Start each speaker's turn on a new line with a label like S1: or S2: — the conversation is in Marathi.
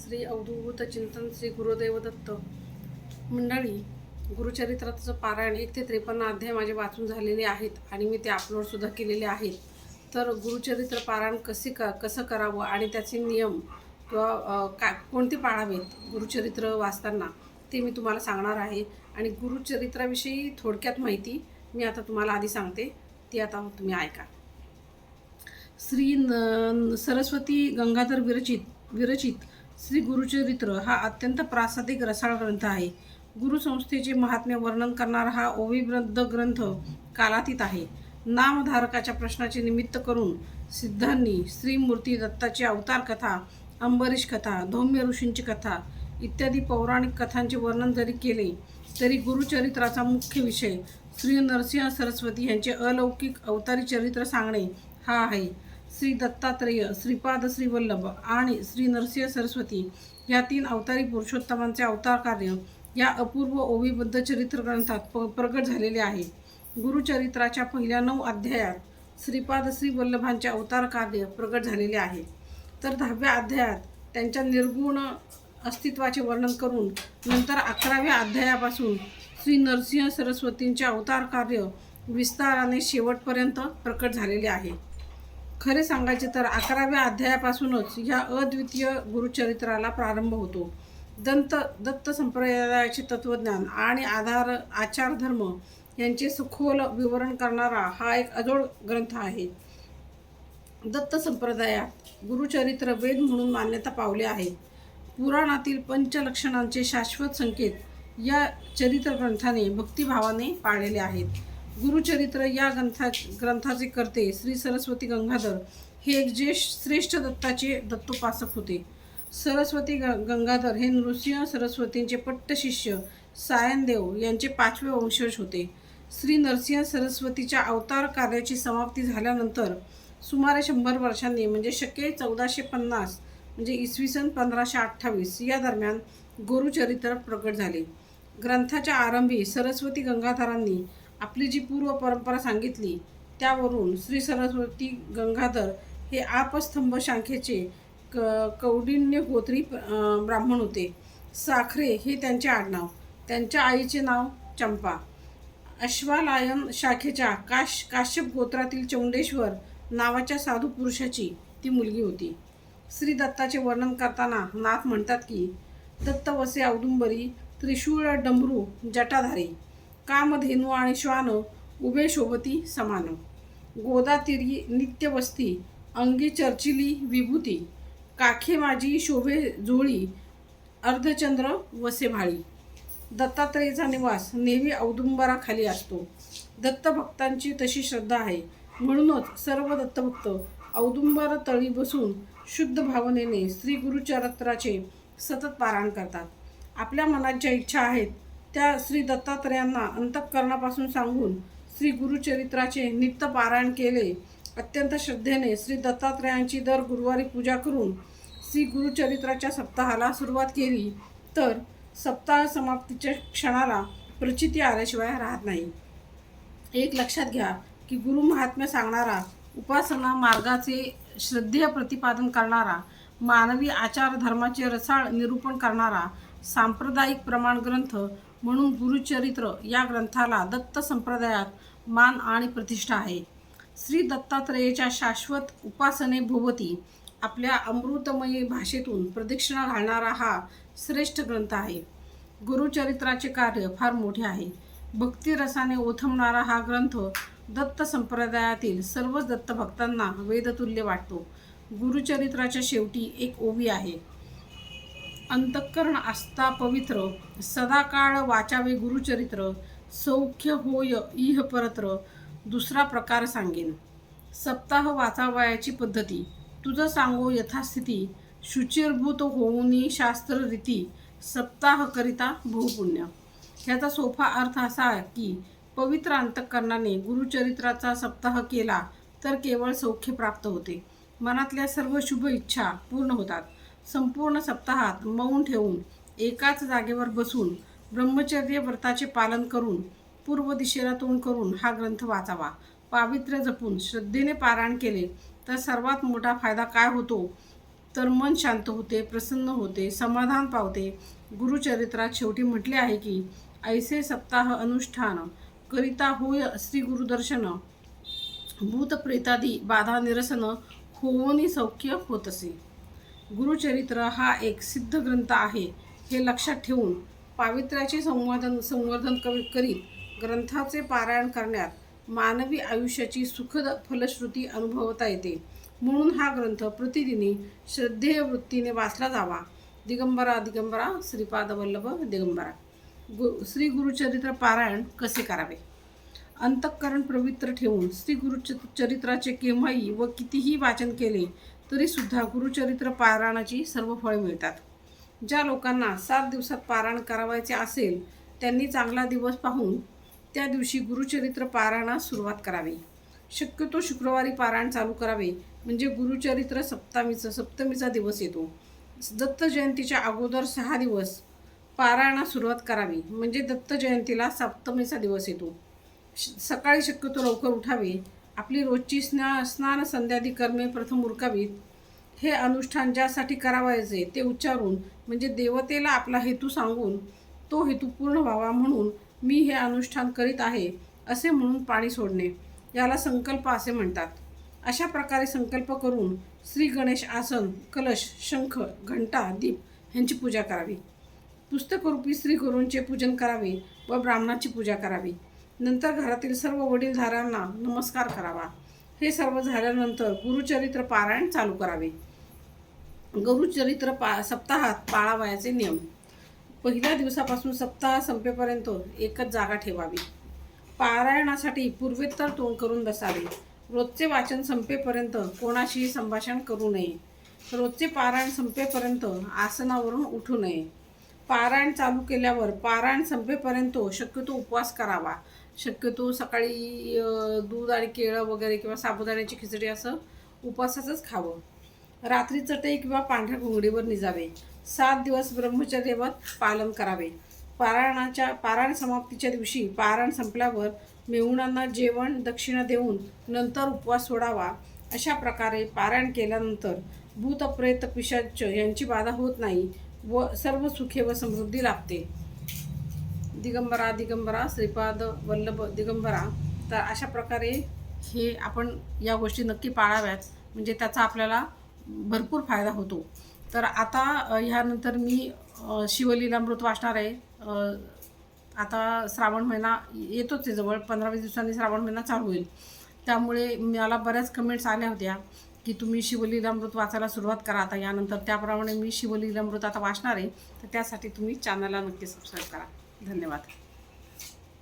S1: श्री अवधूत चिंतन श्री गुरुदेव दत्त मंडळी गुरुचरित्राचं पारायण एक ते त्रेपन्न अध्याय माझे वाचून झालेले आहेत आणि मी ते अपलोडसुद्धा केलेले आहेत. तर गुरुचरित्र पारायण कसे क कसं करावं आणि त्याचे नियम किंवा काय कोणते पाळावेत गुरुचरित्र वाचताना ते मी तुम्हाला सांगणार आहे. आणि गुरुचरित्राविषयी थोडक्यात माहिती मी आता तुम्हाला आधी सांगते ती आता तुम्ही ऐका. श्री न सरस्वती गंगाधर विरचित विरचित श्री गुरुचरित्र हा अत्यंत प्रासादिक रसाळ ग्रंथ आहे. गुरुसंस्थेचे महात्म्य वर्णन करणारा हा ओविवृद्ध ग्रंथ कालातीत आहे. नामधारकाच्या प्रश्नाचे निमित्त करून सिद्धांनी श्रीमूर्ती दत्ताची अवतार कथा अंबरीश कथा धौम्य ऋषींची कथा इत्यादी पौराणिक कथांचे वर्णन जरी केले तरी गुरुचरित्राचा मुख्य विषय श्री नरसिंह सरस्वती यांचे अलौकिक अवतारी चरित्र सांगणे हा आहे. श्री दत्तात्रेय श्रीपाद श्रीवल्लभ आणि श्री नरसिंह सरस्वती या तीन अवतारी पुरुषोत्तमांचे अवतार कार्य या अपूर्व ओवीबद्ध चरित्र ग्रंथात प प्रगट झालेले आहे. गुरुचरित्राच्या पहिल्या नऊ अध्यायात श्रीपाद श्री वल्लभांचे अवतार कार्य प्रगट झालेले आहे. तर दहाव्या अध्यायात त्यांच्या निर्गुण अस्तित्वाचे वर्णन करून नंतर अकराव्या अध्यायापासून श्री नरसिंह सरस्वतींचे अवतार कार्य विस्ताराने शेवटपर्यंत प्रकट झालेले आहे. खरे सांगायचे तर अकराव्या अध्यायापासूनच ह्या अद्वितीय गुरुचरित्राला प्रारंभ होतो. दंत दत्त संप्रदायाचे तत्त्वज्ञान आणि आधार आचारधर्म यांचे सखोल विवरण करणारा हा एक अजोड ग्रंथ आहे. दत्त संप्रदायात गुरुचरित्र वेद म्हणून मान्यता पावले आहे पुराणातील पंचलक्षणांचे शाश्वत संकेत या चरित्र ग्रंथाने भक्तिभावाने पाळलेले आहेत. गुरुचरित्र या ग्रंथा ग्रंथाचे करते श्री सरस्वती गंगाधर हे एक ज्येष्ठ श्रेष्ठ दत्ताचे दत्तोपासक होते. सरस्वती ग गंगाधर हे नृसिंह सरस्वतींचे पट्टशिष्य सायनदेव यांचे पाचवे वंशज होते. श्री नरसिंह सरस्वतीच्या अवतार कार्याची समाप्ती झाल्यानंतर सुमारे शंभर वर्षांनी म्हणजे शके चौदाशे पन्नास म्हणजे इसवी सन पंधराशे अठ्ठावीस या दरम्यान गुरुचरित्र प्रकट झाले. ग्रंथाच्या आरंभी सरस्वती गंगाधरांनी आपली जी पूर्व परंपरा सांगितली त्यावरून श्री सरस्वती गंगाधर हे आपस्तंभ शाखेचे क कौडिन्य गोत्री ब्राह्मण होते. साखरे हे त्यांचे आडनाव त्यांच्या आईचे नाव चंपा. अश्वालायन शाखेच्या काश काश्यप गोत्रातील चौंडेश्वर नावाच्या साधू पुरुषाची ती मुलगी होती. श्री दत्ताचे वर्णन करताना नाथ म्हणतात की दत्त वसे औदुंबरी त्रिशूळ डमरू जटाधारी. कामधेनू आणि श्वान उभे शोभती समान. गोदा नित्यवस्ती अंगी चर्चिली विभूती काखे माझी शोभे झोळी अर्धचंद्र वसे भाळी. दत्तात्रेयचा निवास नेहमी औदुंबराखाली असतो. दत्तभक्तांची तशी श्रद्धा आहे. म्हणूनच सर्व दत्तभक्त औदुंबर तळी बसून शुद्ध भावनेने श्री गुरुचरित्राचे सतत पारायण करतात. आपल्या मनात ज्या इच्छा आहेत त्या श्री दत्तात्रयांना अंतःकरणापासून सांगून श्री गुरुचरित्राचे नित्य पारायण केले. अत्यंत श्रद्धेने श्री दत्तात्रयांची दर गुरुवारी पूजा करून श्री गुरुचरित्राच्या सप्ताहाला सुरुवात केली. तर सप्ताह समाप्तीच्या क्षणाला प्रचिती आल्याशिवाय राहत नाही. एक लक्षात घ्या की गुरु महात्म्य सांगणारा उपासना मार्गाचे श्रद्धेय प्रतिपादन करणारा मानवी आचार धर्माचे रसाळ निरूपण करणारा सांप्रदायिक प्रमाण ग्रंथ म्हणून गुरुचरित्र या ग्रंथाला दत्त संप्रदायात मान आणि प्रतिष्ठा आहे. श्री दत्तात्रेयाच्या शाश्वत उपासने भोवती आपल्या अमृतमयी भाषेतून प्रदक्षिणा घालणारा हा श्रेष्ठ ग्रंथ आहे. गुरुचरित्राचे कार्य फार मोठे आहे. भक्तिरसाने ओथमणारा हा ग्रंथ दत्त संप्रदायातील सर्वच दत्तभक्तांना वेदतुल्य वाटतो. गुरुचरित्राच्या शेवटी एक ओवी आहे. अंतःकरण आस्था पवित्र सदाकाळ वाचावे गुरुचरित्र सौख्य होय इह परत्र दुसरा प्रकार सांगेन. सप्ताह वाचावयाची पद्धती. तुझं सांगो यथास्थिती शुचिरभूत होऊनी शास्त्ररीती सप्ताह करिता बहुपुण्य. ह्याचा सोफा अर्थ असा की पवित्र अंतःकरणाने गुरुचरित्राचा सप्ताह केला तर केवळ सौख्य प्राप्त होते. मनातल्या सर्व शुभ इच्छा पूर्ण होतात. संपूर्ण सप्ताहात मौन ठेवून एकाच जागेवर बसून ब्रह्मचर्य व्रताचे पालन करून पूर्व दिशेला तोंड करून हा ग्रंथ वाचावा. पावित्र्य जपून श्रद्धेने पारायण केले तर सर्वात मोठा फायदा काय होतो? तर मन शांत होते प्रसन्न होते समाधान पावते. गुरुचरित्रात शेवटी म्हटले आहे की ऐसे सप्ताह अनुष्ठान करिता होय श्री गुरुदर्शन. भूतप्रेतादी बाधा निरसन होऊनही सौख्य होत असे गुरुचरित्र हा एक सिद्ध ग्रंथ आहे. हे लक्षात ठेवून पावित्र्याचे संवर्धन संवर्धन कवी करीत ग्रंथाचे पारायण करण्यात मानवी आयुष्याची सुखद फलश्रुती अनुभवता येते. म्हणून हा ग्रंथ प्रतिदिनी श्रद्धेय वृत्तीने वाचला जावा. दिगंबरा दिगंबरा श्रीपादवल्लभ दिगंबरा. गु श्री गुरुचरित्र पारायण कसे करावे? अंतःकरण पवित्र ठेवून श्री गुरुचरित्राचे केव्हाही व कितीही वाचन केले तरीसुद्धा गुरुचरित्र पारायणाची सर्व फळे मिळतात. ज्या लोकांना सात दिवसात पारायण करावायचे असेल त्यांनी चांगला दिवस पाहून त्या दिवशी गुरुचरित्र पारायणास सुरुवात करावी. शक्यतो शुक्रवारी पारायण चालू करावे म्हणजे गुरुचरित्र सप्तमीचा सप्तमीचा दिवस येतो. दत्त जयंतीच्या अगोदर सहा दिवस पारायणास सुरुवात करावी म्हणजे दत्त जयंतीला सप्तमीचा दिवस येतो. सकाळी शक्यतो लवकर उठावे. आपली रोजची स्ना स्नान संध्यादी कर्मे प्रथम उरकावीत. हे अनुष्ठान ज्यासाठी करावायचे ते उच्चारून म्हणजे देवतेला आपला हेतू सांगून तो हेतू पूर्ण व्हावा म्हणून मी हे अनुष्ठान करीत आहे असे म्हणून पाणी सोडणे. याला संकल्प असे म्हणतात. अशा प्रकारे संकल्प करून श्री गणेश आसन कलश शंख घंटा दीप ह्यांची पूजा करावी. पुस्तकरूपी श्री गुरूंचे पूजन करावे व ब्राह्मणाची पूजा करावी. नंतर घरातील सर्व वडीलधाऱ्यांना नमस्कार करावा. हे सर्व झाल्यानंतर गुरुचरित्र पारायण चालू करावे. गुरुचरित्र पा सप्ताहात पाळावयाचे नियम. पहिल्या दिवसापासून सप्ताह संपेपर्यंत एकच जागा ठेवावी. पारायणासाठी पूर्वेत्तर तोंड करून बसावे. रोजचे वाचन संपेपर्यंत कोणाशीही संभाषण करू नये. रोजचे पारायण संपेपर्यंत आसनावरून उठू नये. पारायण चालू केल्यावर पारायण संपेपर्यंत शक्यतो उपवास करावा. शक्यतो सकाळी दूध आणि केळं वगैरे किंवा साबुदाण्याची खिचडी असं उपवासाचंच खावं. रात्री चटई किंवा पांढऱ्या घोंगडीवर निजावे. सात दिवस ब्रह्मचर्यवत पालन करावे. पारायणाच्या पारायण समाप्तीच्या दिवशी पारायण संपल्यावर मेहुणांना जेवण दक्षिणा देऊन नंतर उपवास सोडावा. अशा प्रकारे पारायण केल्यानंतर भूतप्रेत पिशाच यांची बाधा होत नाही. व सर्व सुखे व समृद्धी लाभते. दिगंबरा दिगंबरा श्रीपाद वल्लभ दिगंबरा. तर अशा प्रकारे हे आपण या गोष्टी नक्की पाळाव्यात. म्हणजे त्याचा आपल्याला भरपूर फायदा होतो. तर आता ह्यानंतर मी शिवलीलामृत वाचणार आहे. आता श्रावण महिना येतोच आहे जवळ. पंधरा वीस दिवसांनी श्रावण महिना चालू होईल. त्यामुळे मला बऱ्याच कमेंट्स आल्या होत्या. की तुम्ही शिवलीलामृत वाचायला सुरुवात करा आता यानंतर त्याप्रमाणे मी शिवलीलामृत आता वाचणार आहे तर त्यासाठी तुम्ही चॅनलला नक्की सबस्क्राईब करा. धन्यवाद.